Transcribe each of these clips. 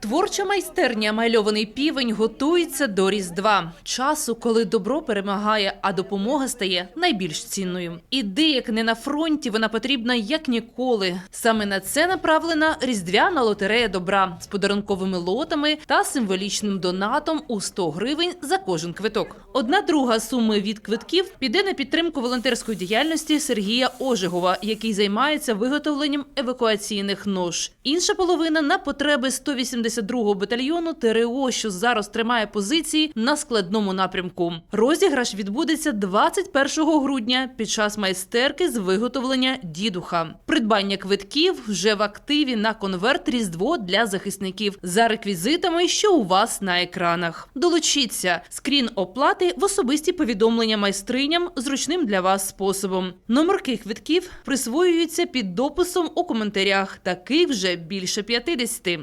Творча майстерня мальований півень готується до Різдва, часу, коли добро перемагає, а допомога стає найбільш цінною. І де як не на фронті, вона потрібна як ніколи. Саме на це направлена різдвяна лотерея добра з подарунковими лотами та символічним донатом у 100 гривень за кожен квиток. Одна друга суми від квитків піде на підтримку волонтерської діяльності Сергія Ожегова, який займається виготовленням евакуаційних нож. Інша половина на потреби 182-го батальйону ТРО, що зараз тримає позиції на складному напрямку. Розіграш відбудеться 21 грудня під час майстерки з виготовлення дідуха. Придбання квитків вже в активі на конверт Різдво для захисників за реквізитами, що у вас на екранах. Долучіться скрін оплати в особисті повідомлення майстриням зручним для вас способом. Номерки квитків присвоюються під дописом у коментарях. Таких вже більше 50.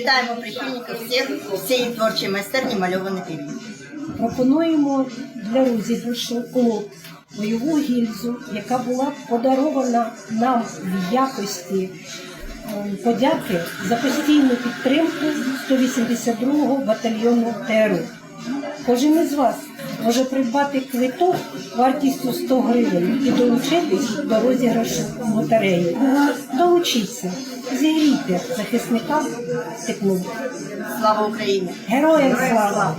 Вітаємо прихильників всіх всієї творчої майстерні мальований півень. пропонуємо для розіграшу бойову гільзу, яка була подарована нам в якості е, подяки за постійну підтримку 182-го батальйону ТРУ. Кожен із вас може придбати квиток вартістю 100 гривень і долучитись до розіграшу лотереї. Долучіться, зігрійте захисникам тепло. Слава Україні! Героям слава!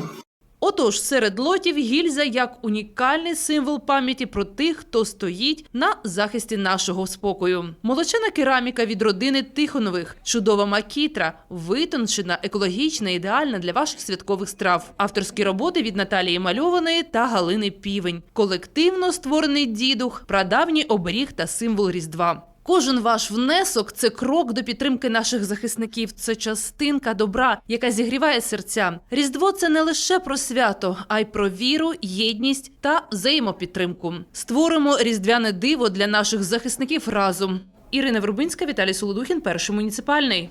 Отож, серед лотів гільза як унікальний символ пам'яті про тих, хто стоїть на захисті нашого спокою. Молочена кераміка від родини Тихонових, чудова макітра, витончена, екологічна, ідеальна для ваших святкових страв. Авторські роботи від Наталії Мальованої та Галини Півень. Колективно створений дідух, прадавній оберіг та символ Різдва. Кожен ваш внесок це крок до підтримки наших захисників. Це частинка добра, яка зігріває серця. Різдво це не лише про свято, а й про віру, єдність та взаємопідтримку. Створимо різдвяне диво для наших захисників разом. Ірина Вербинська, Віталій Солодухін, перший муніципальний.